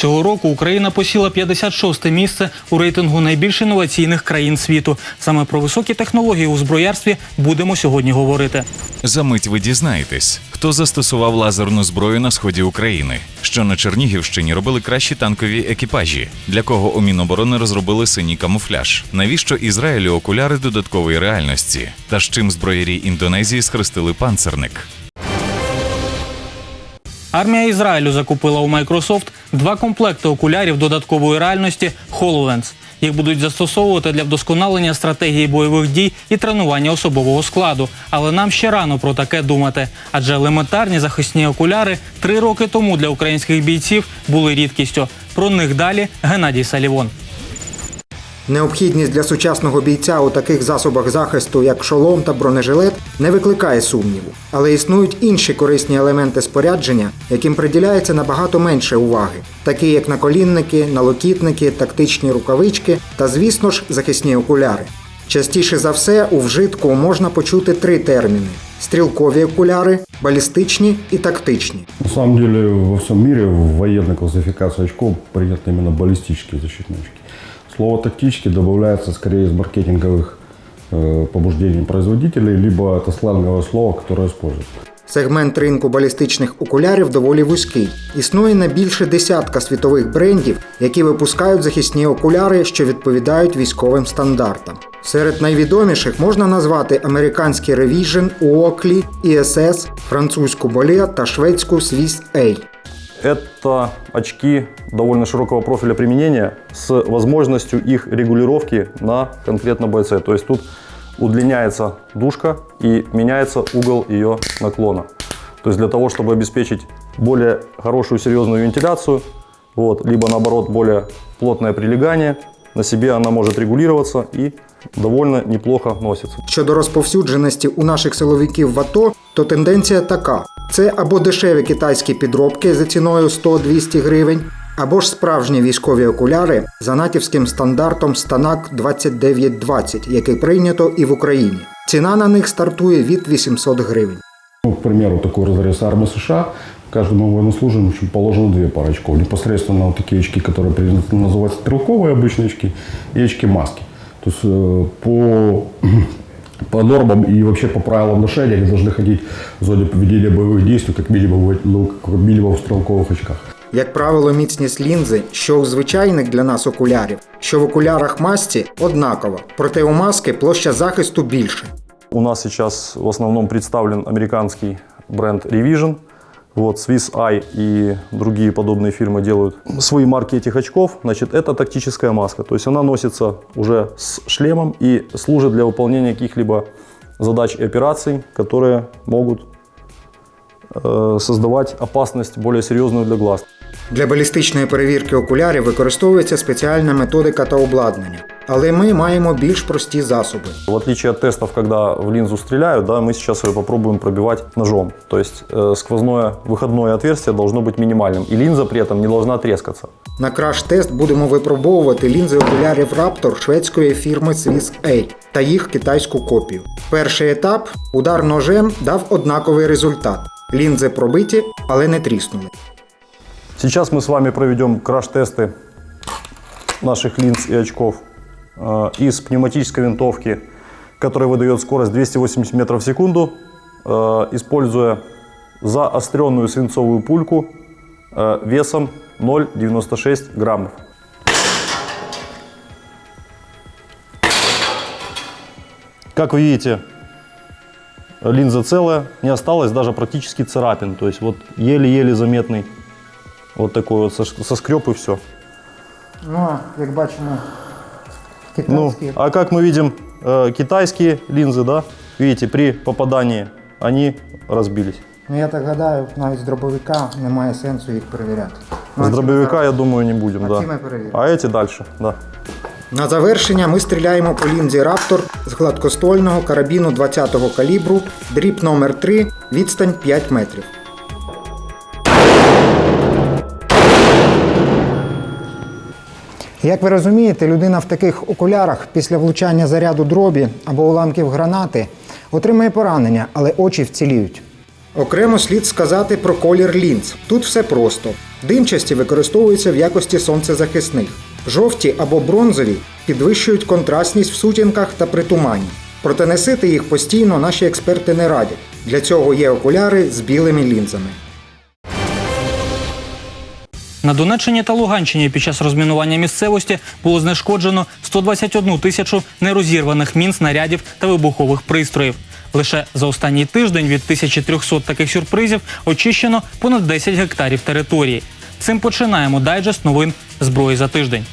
Цього року Україна посіла 56-те місце у рейтингу найбільш інноваційних країн світу. Саме про високі технології у зброярстві будемо сьогодні говорити. За мить ви дізнаєтесь, хто застосував лазерну зброю на сході України, що на Чернігівщині робили кращі танкові екіпажі, для кого у Міноборони розробили синій камуфляж, навіщо Ізраїлю окуляри додаткової реальності, та з чим зброярі Індонезії схрестили панцерник. Армія Ізраїлю закупила у Microsoft два комплекти окулярів додаткової реальності HoloLens. Їх будуть застосовувати для вдосконалення стратегії бойових дій і тренування особового складу. Але нам ще рано про таке думати, адже елементарні захисні окуляри три роки тому для українських бійців були рідкістю. Про них далі Геннадій Салівон. Необхідність для сучасного бійця у таких засобах захисту, як шолом та бронежилет, не викликає сумніву. Але існують інші корисні елементи спорядження, яким приділяється набагато менше уваги, такі як наколінники, налокітники, тактичні рукавички та, звісно ж, захисні окуляри. Частіше за все у вжитку можна почути три терміни: стрілкові окуляри, балістичні і тактичні. На самом деле во всем мире в военной классификации очков принято именно баллистические защитные очки. Слово «тактически» добавляется скорее из маркетинговых э, побуждений производителей, либо это сленговое слово, которое используют. Сегмент ринку балістичних окулярів доволі вузький. Існує не більше десятка світових брендів, які випускають захисні окуляри, що відповідають військовим стандартам. Серед найвідоміших можна назвати американський Revision, Oakley, ISS, французьку Bolet та шведську Swiss A. Это очки довольно широкого профиля применения с возможностью их регулировки на конкретно бойце. То есть тут удлиняется дужка и меняется угол ее наклона. То есть для того, чтобы обеспечить более хорошую серьезную вентиляцию, вот, либо наоборот более плотное прилегание, на себе она может регулироваться и довольно неплохо носится. Щодо розповсюдженості у наших силовиків в АТО, то тенденція така: це або дешеві китайські підробки за ціною 100-200 гривень, або ж справжні військові окуляри за натівським стандартом Станак 2920, який прийнято і в Україні. Ціна на них стартує від 800 гривень. Ну, к примеру, такой разрез армии США каждому военнослужащему положено две пары очков. Непосредственно вот такие очки, которые принято называть стрелковые обычные очки, и очки-маски. То есть э, по, по нормам и вообще по правилам ношения они должны ходить в зоне поведения боевых действий как минимум, в- ну, как минимум в стрелковых очках. Як правило, міцність лінзи, що у звичайних для нас окулярів, що в окулярах масці однакова, проте у маски площа захисту більше. У нас сейчас в основном представлен американский бренд Revision. Вот Swiss Eye и другие подобные фирмы делают свои марки этих очков. Значит, это тактическая маска. То есть она носится уже с шлемом и служит для выполнения каких-либо задач и операций, которые могут э, создавать опасность более серьезную для глаз. Для балістичної перевірки окулярів використовується спеціальна методика та обладнання. Але ми маємо більш прості засоби. В отличие от тестов, когда в линзу стреляют, да, мы сейчас ее попробуем пробивать ножом. То есть э, сквозное выходное отверстие должно быть минимальным, и линза при этом не должна трескаться. На краш-тест будемо випробовувати лінзи окулярів Raptor шведської фірми Swiss A та їх китайську копію. Перший етап удар ножем дав однаковий результат. Лінзи пробиті, але не тріснули. Сейчас мы с вами проведем краш-тесты наших линз и очков э, Из пневматической винтовки, которая выдает скорость 280 метров в секунду, э, используя заостренную свинцовую пульку э, весом 0,96 граммов. Как вы видите, линза целая, не осталось даже практически царапин. То есть вот еле-еле заметный вот такой вот сос- соскреб и все. Ну, як бачимо, Ну, а как мы видим, э, китайские линзы, да, видите, при попадании они разбились. Ну я так гадаю, навіть з дробовика немає сенсу їх перевіряти. С дробовика, я думаю, не будем, А да. ці ми перевіримо. А эти дальше, да. На завершення ми стріляємо по лінзі Raptor з гладкоствольного карабіну 20-го калібру, дріб номер 3 відстань 5 метрів. Як ви розумієте, людина в таких окулярах після влучання заряду дробі або уламків гранати отримає поранення, але очі вціліють. Окремо слід сказати про колір лінз. Тут все просто. Димчасті використовуються в якості сонцезахисних. Жовті або бронзові підвищують контрастність в сутінках та при тумані. Проте носити їх постійно наші експерти не радять. Для цього є окуляри з білими лінзами. На Донеччині та Луганщині під час розмінування місцевості було знешкоджено 121 тисячу нерозірваних мін, снарядів та вибухових пристроїв. Лише за останній тиждень від 1300 таких сюрпризів очищено понад 10 гектарів території. Цим починаємо дайджест новин зброї за тиждень.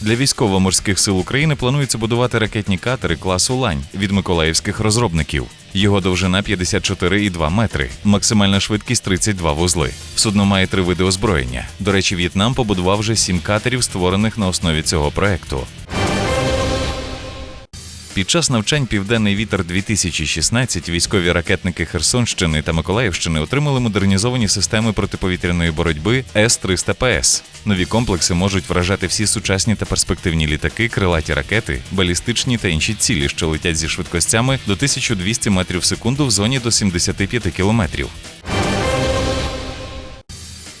Для військово-морських сил України планується будувати ракетні катери класу Лань від миколаївських розробників. Його довжина 54,2 метри, максимальна швидкість 32 вузли. Судно має три види озброєння. До речі, В'єтнам побудував вже сім катерів, створених на основі цього проекту. Під час навчань Південний вітер 2016 військові ракетники Херсонщини та Миколаївщини отримали модернізовані системи протиповітряної боротьби С-300ПС. Нові комплекси можуть вражати всі сучасні та перспективні літаки, крилаті ракети, балістичні та інші цілі, що летять зі швидкостями до 1200 метрів в секунду в зоні до 75 кілометрів.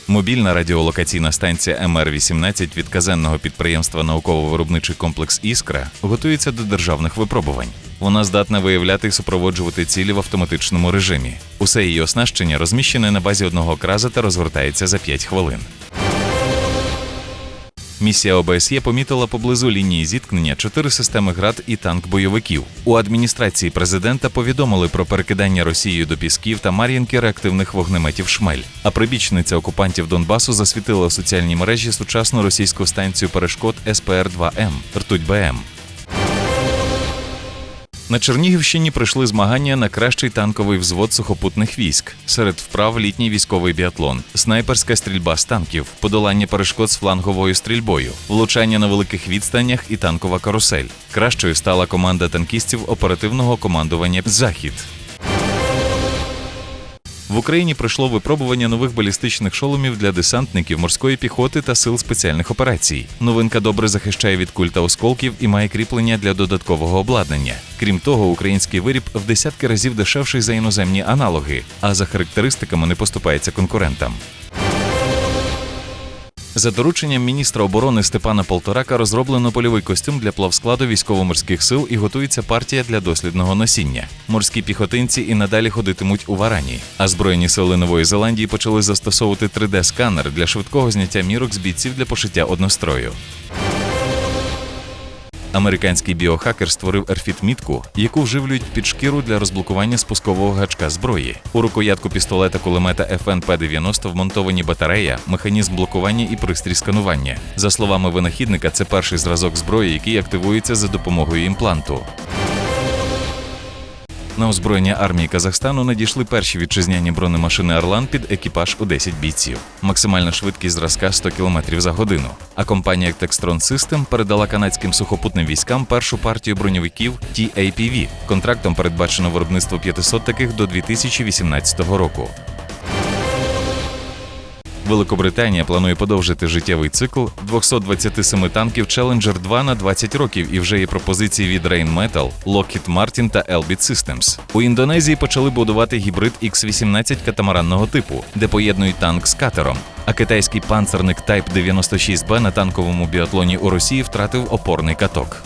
Мобільна радіолокаційна станція МР-18 від казенного підприємства Науково-виробничий комплекс Іскра готується до державних випробувань. Вона здатна виявляти і супроводжувати цілі в автоматичному режимі. Усе її оснащення розміщене на базі одного краза та розгортається за 5 хвилин. Місія ОБСЄ помітила поблизу лінії зіткнення чотири системи град і танк бойовиків. У адміністрації президента повідомили про перекидання Росією до Пісків та Мар'їнки реактивних вогнеметів Шмель. А прибічниця окупантів Донбасу засвітила у соціальній мережі сучасну російську станцію перешкод СПР-2М Ртуть БМ. На Чернігівщині пройшли змагання на кращий танковий взвод сухопутних військ. Серед вправ літній військовий біатлон, снайперська стрільба з танків, подолання перешкод з фланговою стрільбою, влучання на великих відстанях і танкова карусель. Кращою стала команда танкістів оперативного командування Захід. В Україні пройшло випробування нових балістичних шоломів для десантників морської піхоти та сил спеціальних операцій. Новинка добре захищає від куль та осколків і має кріплення для додаткового обладнання. Крім того, український виріб в десятки разів дешевший за іноземні аналоги, а за характеристиками не поступається конкурентам. За дорученням міністра оборони Степана Полторака розроблено польовий костюм для плавскладу військово-морських сил і готується партія для дослідного носіння. Морські піхотинці і надалі ходитимуть у варані. А збройні сили Нової Зеландії почали застосовувати 3D-сканер для швидкого зняття мірок з бійців для пошиття однострою. Американський біохакер створив ерфіт-мітку, яку вживлюють під шкіру для розблокування спускового гачка зброї. У рукоятку пістолета кулемета ФНП-90 вмонтовані батарея, механізм блокування і пристрій сканування. За словами винахідника, це перший зразок зброї, який активується за допомогою імпланту. На озброєння армії Казахстану надійшли перші вітчизняні бронемашини Орлан під екіпаж у 10 бійців. Максимальна швидкість зразка 100 км за годину. А компанія Textron System передала канадським сухопутним військам першу партію броньовиків TAPV. Контрактом передбачено виробництво 500 таких до 2018 року. Великобританія планує подовжити життєвий цикл 227 танків Challenger 2 на 20 років і вже є пропозиції від Rheinmetall, Lockheed Martin та Elbit Systems. У Індонезії почали будувати гібрид X-18 катамаранного типу, де поєднують танк з катером. А китайський панцерник Type 96B на танковому біатлоні у Росії втратив опорний каток.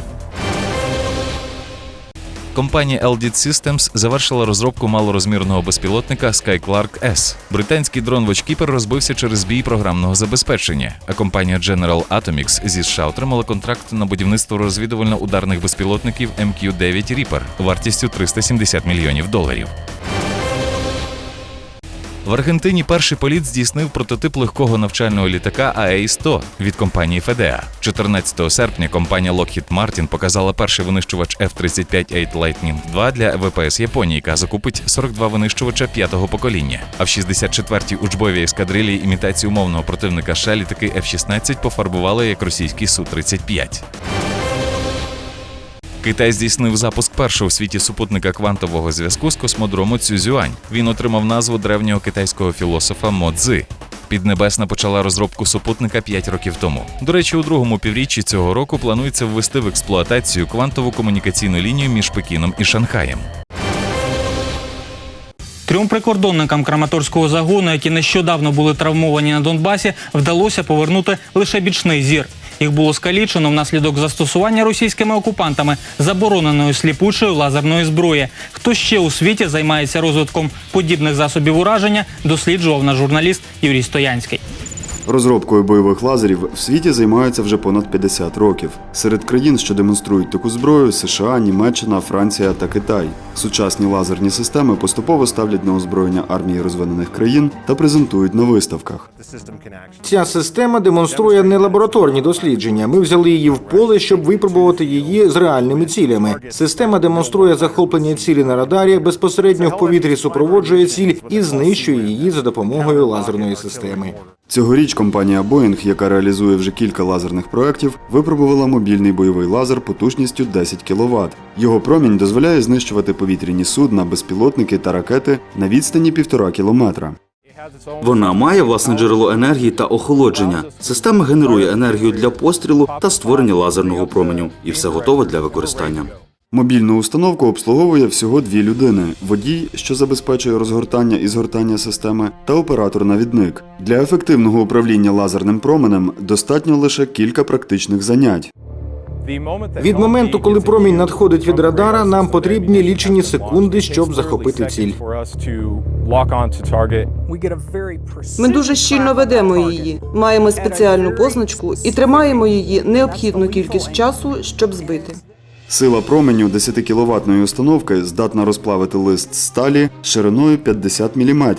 Компанія Eldit Systems завершила розробку малорозмірного безпілотника Skyclark S. Британський дрон Watchkeeper розбився через бій програмного забезпечення, а компанія General Atomics зі США отримала контракт на будівництво розвідувально-ударних безпілотників MQ-9 Reaper вартістю 370 мільйонів доларів. В Аргентині перший політ здійснив прототип легкого навчального літака АЕ-100 від компанії FEDEA. 14 серпня компанія Lockheed Martin показала перший винищувач F-35A Lightning II для ВПС Японії, яка закупить 42 винищувача п'ятого покоління. А в 64-й учбовій ескадрилі імітації умовного противника США літаки F-16 пофарбували як російський Су-35. Китай здійснив запуск першого у світі супутника квантового зв'язку з космодрому Цюзюань. Він отримав назву древнього китайського філософа Мо Цзи. Піднебесна почала розробку супутника 5 років тому. До речі, у другому півріччі цього року планується ввести в експлуатацію квантову комунікаційну лінію між Пекіном і Шанхаєм. Трьом прикордонникам Краматорського загону, які нещодавно були травмовані на Донбасі, вдалося повернути лише бічний зір. Їх було скалічено внаслідок застосування російськими окупантами забороненої сліпучої лазерної зброї. Хто ще у світі займається розвитком подібних засобів ураження, досліджував наш журналіст Юрій Стоянський. Розробкою бойових лазерів в світі займаються вже понад 50 років. Серед країн, що демонструють таку зброю, США, Німеччина, Франція та Китай. Сучасні лазерні системи поступово ставлять на озброєння армії розвинених країн та презентують на виставках. Ця система демонструє не лабораторні дослідження. Ми взяли її в поле, щоб випробувати її з реальними цілями. Система демонструє захоплення цілі на радарі, безпосередньо в повітрі супроводжує ціль і знищує її за допомогою лазерної системи. Цьогоріч компанія Boeing, яка реалізує вже кілька лазерних проєктів, випробувала мобільний бойовий лазер потужністю 10 кВт. Його промінь дозволяє знищувати повітряні судна, безпілотники та ракети на відстані півтора кілометра. Вона має власне джерело енергії та охолодження. Система генерує енергію для пострілу та створення лазерного променю, і все готове для використання. Мобільну установку обслуговує всього дві людини: водій, що забезпечує розгортання і згортання системи, та оператор-навідник. Для ефективного управління лазерним променем достатньо лише кілька практичних занять. Від моменту, коли промінь надходить від радара, нам потрібні лічені секунди, щоб захопити ціль. Ми дуже щільно ведемо її, маємо спеціальну позначку і тримаємо її необхідну кількість часу, щоб збити. Сила променю 10 кіловатної установки здатна розплавити лист сталі шириною 50 мм.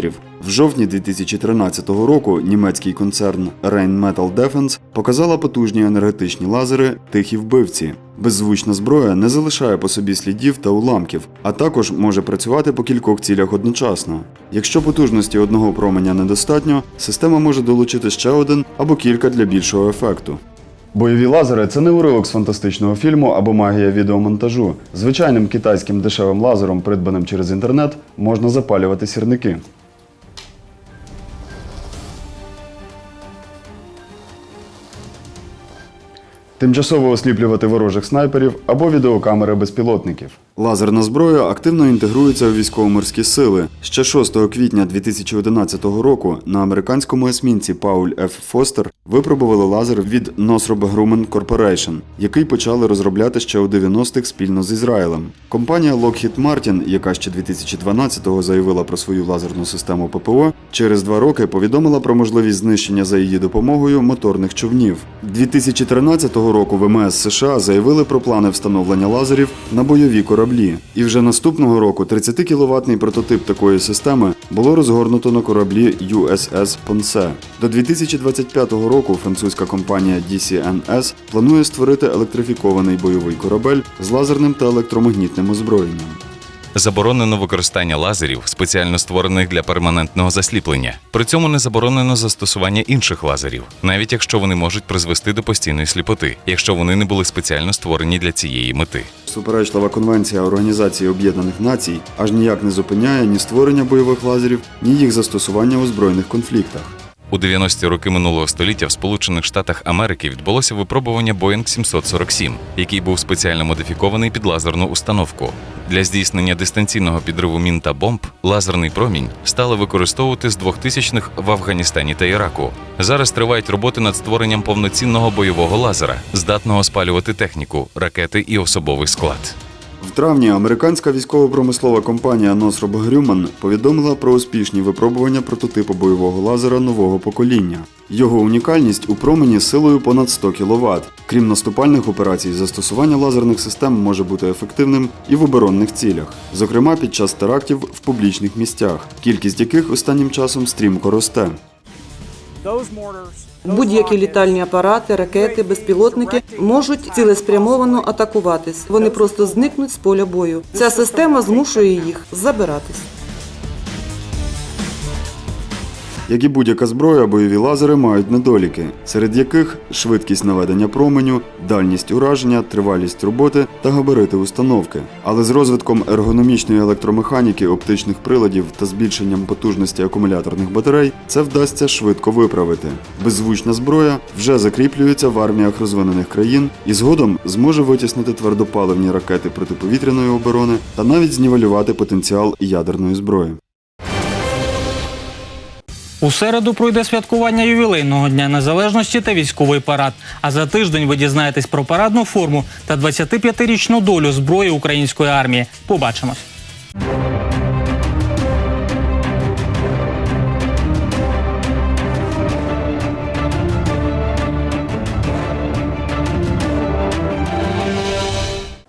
В жовтні 2013 року німецький концерн Rheinmetall Defense показала потужні енергетичні лазери тихі вбивці. Беззвучна зброя не залишає по собі слідів та уламків, а також може працювати по кількох цілях одночасно. Якщо потужності одного променя недостатньо, система може долучити ще один або кілька для більшого ефекту. Бойові лазери це не уривок з фантастичного фільму або магія відеомонтажу. Звичайним китайським дешевим лазером, придбаним через інтернет, можна запалювати сірники. Тимчасово осліплювати ворожих снайперів або відеокамери безпілотників. Лазерна зброя активно інтегрується у військово-морські сили. Ще 6 квітня 2011 року на американському есмінці Пауль Ф. Фостер випробували лазер від Northrop Grumman Corporation, який почали розробляти ще у 90-х спільно з Ізраїлем. Компанія Lockheed Martin, яка ще 2012-го заявила про свою лазерну систему ППО, через два роки повідомила про можливість знищення за її допомогою моторних човнів. 2013 року ВМС США заявили про плани встановлення лазерів на бойові кораблі. І вже наступного року 30 кіловатний прототип такої системи було розгорнуто на кораблі USS Ponce. До 2025 року французька компанія DCNS планує створити електрифікований бойовий корабель з лазерним та електромагнітним озброєнням. Заборонено використання лазерів, спеціально створених для перманентного засліплення. При цьому не заборонено застосування інших лазерів, навіть якщо вони можуть призвести до постійної сліпоти, якщо вони не були спеціально створені для цієї мети. Суперечлива конвенція Організації Об'єднаних Націй аж ніяк не зупиняє ні створення бойових лазерів, ні їх застосування у збройних конфліктах. У 90-ті роки минулого століття в Сполучених Штатах Америки відбулося випробування Boeing 747, який був спеціально модифікований під лазерну установку. Для здійснення дистанційного підриву мін та бомб лазерний промінь стали використовувати з 2000-х в Афганістані та Іраку. Зараз тривають роботи над створенням повноцінного бойового лазера, здатного спалювати техніку, ракети і особовий склад. В травні американська військово-промислова компанія Northrop Grumman повідомила про успішні випробування прототипу бойового лазера нового покоління. Його унікальність у промені силою понад 100 кВт. Крім наступальних операцій, застосування лазерних систем може бути ефективним і в оборонних цілях, зокрема під час терактів в публічних місцях, кількість яких останнім часом стрімко росте. Будь-які літальні апарати, ракети, безпілотники можуть цілеспрямовано атакуватись. Вони просто зникнуть з поля бою. Ця система змушує їх забиратись. Як і будь-яка зброя, бойові лазери мають недоліки, серед яких швидкість наведення променю, дальність ураження, тривалість роботи та габарити установки. Але з розвитком ергономічної електромеханіки, оптичних приладів та збільшенням потужності акумуляторних батарей це вдасться швидко виправити. Беззвучна зброя вже закріплюється в арміях розвинених країн і згодом зможе витіснити твердопаливні ракети протиповітряної оборони та навіть знівелювати потенціал ядерної зброї. У середу пройде святкування ювілейного дня незалежності та військовий парад. А за тиждень ви дізнаєтесь про парадну форму та 25-річну долю зброї української армії. Побачимось.